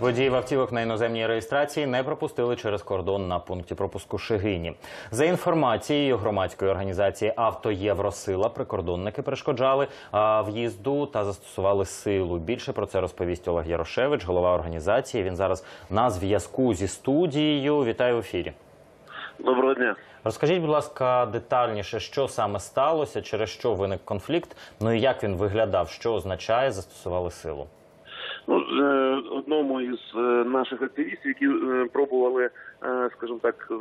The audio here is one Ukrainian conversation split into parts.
Водіїв автівок на іноземній реєстрації не пропустили через кордон на пункті пропуску Шигині. За інформацією громадської організації «Автоєвросила», прикордонники перешкоджали в'їзду та застосували силу. Більше про це розповість Олег Ярошевич, голова організації. Він зараз на зв'язку зі студією. Вітаю в ефірі. Доброго дня. Розкажіть, будь ласка, детальніше, що саме сталося, через що виник конфлікт, ну і як він виглядав, що означає застосували силу. Ну, е, одному із е, наших активістів, які е, пробували, скажімо так,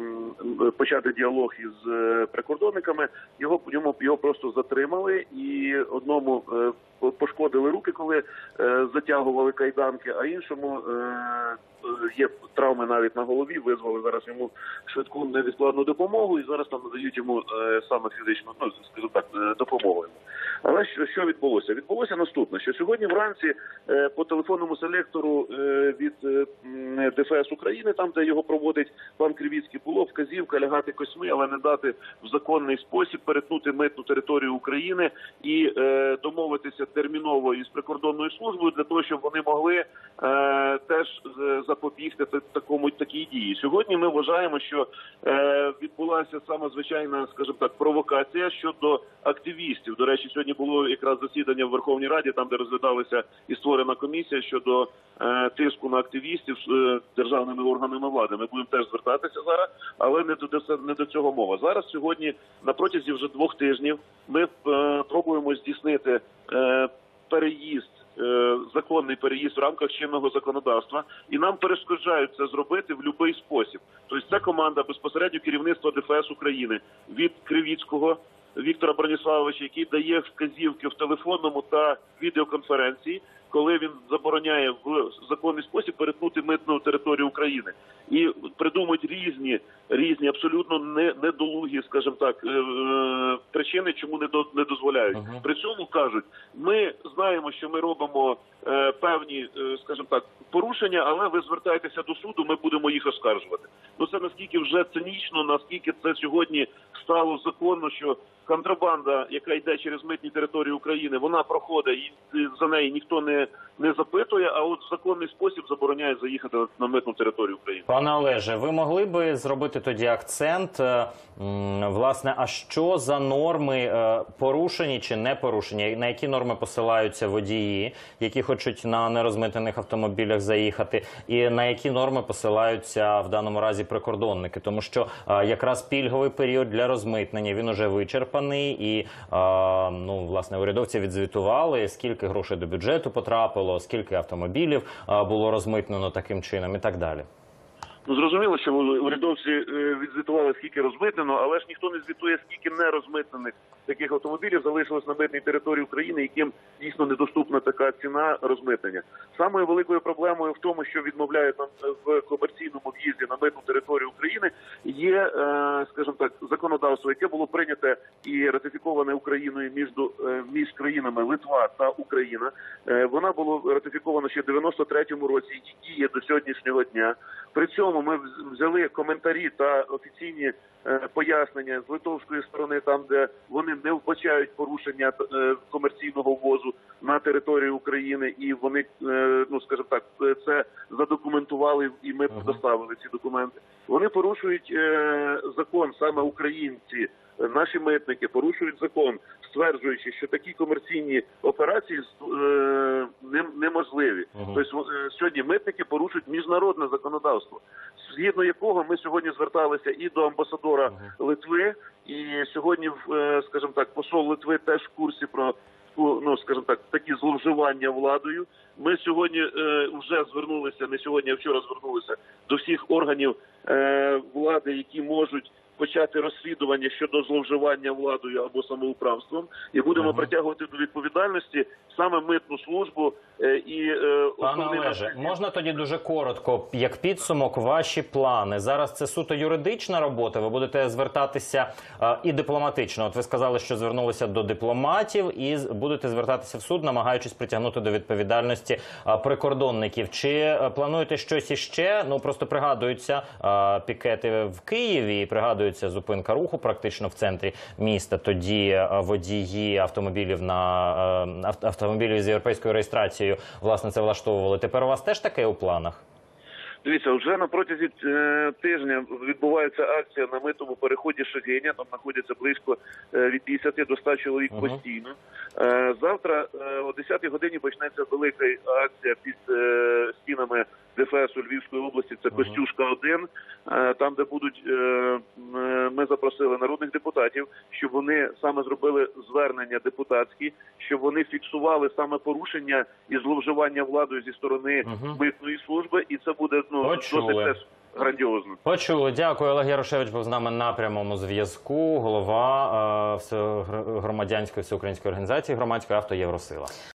почати діалог із прикордонниками, його йому його просто затримали, і одному по- пошкодили руки, коли затягували кайданки, а іншому є травми навіть на голові. Визвали зараз йому швидку невідкладну допомогу, і зараз там надають йому саме фізичну, ну скажімо так, допомогу. йому. Але що, що відбулося? Відбулося наступне: що сьогодні вранці е, по телефонному селектору е, від е, ДФС України, там де його проводить пан Кривіцький, було вказівка лягати косьми, але не дати в законний спосіб перетнути митну територію України і домовитися терміново із прикордонною службою для того, щоб вони могли теж е, запобігти такому такій дії. Сьогодні ми вважаємо, що е, відбулася саме звичайна, скажімо так, провокація щодо активістів. До речі, сьогодні було якраз засідання в Верховній Раді, там де розглядалася і створена комісія щодо е, тиску на активістів е, державними органами влади. Ми будемо теж звертатися зараз, але не до не до цього мова. Зараз сьогодні на протязі вже двох тижнів ми е, пробуємо здійснити е, переїзд. Е, Законний переїзд в рамках чинного законодавства, і нам перешкоджають це зробити в будь-який спосіб. Тобто, це команда безпосередньо керівництва ДФС України від Кривіцького Віктора Броніславовича, який дає вказівки в телефонному та відеоконференції, коли він забороняє в законний спосіб перетнути митну територію України і придумують різні різні абсолютно не недолугі, скажімо так, е, е, причини, чому не до не дозволяють. При цьому кажуть, ми знаємо, що ми робимо е, певні, скажімо так, порушення, але ви звертаєтеся до суду, ми будемо їх оскаржувати. Ну це наскільки вже цинічно, наскільки це сьогодні стало законно, що контрабанда, яка йде через митні території України, вона проходить і за неї ніхто не, не запитує, а от законний спосіб забороняє заїхати на митну територію України. Пане Олеже, ви могли би зробити тоді акцент, е, власне, а що за норми е, порушені чи не порушені? На які норми посилаються водії, які хочуть на нерозмитнених автомобілях заїхати, і на які норми посилаються в даному разі прикордонники? Тому що е, якраз пільговий період для розмитнення він уже вичерпаний, і ну власне урядовці відзвітували, скільки грошей до бюджету потрапило, скільки автомобілів було розмитнено таким чином, і так далі. Ну зрозуміло, що урядовці е, відзвітували, скільки розмитнено, але ж ніхто не звітує, скільки не розмитнених таких автомобілів залишилось на митній території України, яким дійсно недоступна така ціна розмитнення. Самою великою проблемою в тому, що відмовляють нам е, в комерційному в'їзді на митну територію України, є, е, скажімо так, законодавство, яке було прийняте і ратифіковане Україною між між країнами Литва та Україна. Вона було ратифіковано ще в 93-му році і діє до сьогоднішнього дня. При цьому ми взяли коментарі та офіційні е, пояснення з литовської сторони, там де вони не вбачають порушення е, комерційного ввозу на територію України, і вони, е, ну скажімо так, це задокументували, і ми Мгм. доставили ці документи. Вони порушують закон саме українці. Наші митники порушують закон, стверджуючи, що такі комерційні операції е, неможливі. Мгм. Тобто е, сьогодні митники порушують міжнародне законодавство, згідно якого ми сьогодні зверталися і до амбасадора Литви, і сьогодні, е, скажімо так, посол Литви теж в курсі про ну, скажімо так, такі зловживання владою. Ми сьогодні е, вже звернулися, не сьогодні, а вчора звернулися до всіх органів е, влади, які можуть почати розслідування щодо зловживання владою або самоуправством, і будемо Ага. притягувати до відповідальності саме митну службу е, і е, Пане Олеже, можна тоді дуже коротко, як підсумок, ваші плани зараз це суто юридична робота. Ви будете звертатися е, і дипломатично. От ви сказали, що звернулися до дипломатів, і будете звертатися в суд, намагаючись притягнути до відповідальності прикордонників. Чи плануєте щось іще? Ну просто пригадуються пікети в Києві, і пригадується. Згадується зупинка руху практично в центрі міста. Тоді е, водії автомобілів на е, автомобілів з європейською реєстрацією власне це влаштовували. Тепер у вас теж таке у планах? Дивіться, вже на протязі е, тижня відбувається акція на митому переході Шагиня. Там знаходяться близько е, від 50 до 100 чоловік Мгм. постійно. Е, завтра о 10 годині почнеться велика акція під стінами ДФС у Львівської області. Це Мгм. Костюшка 1 е, там, де будуть ми запросили народних депутатів, щоб вони саме зробили звернення депутатські, щоб вони фіксували саме порушення і зловживання владою зі сторони Мгм. митної служби, і це буде ну Почули. досить теж грандіозно. Почули. Дякую. Олег Ярошевич був з нами на прямому зв'язку. Голова е, всеогр- громадянської всеукраїнської організації громадської авто Євросила.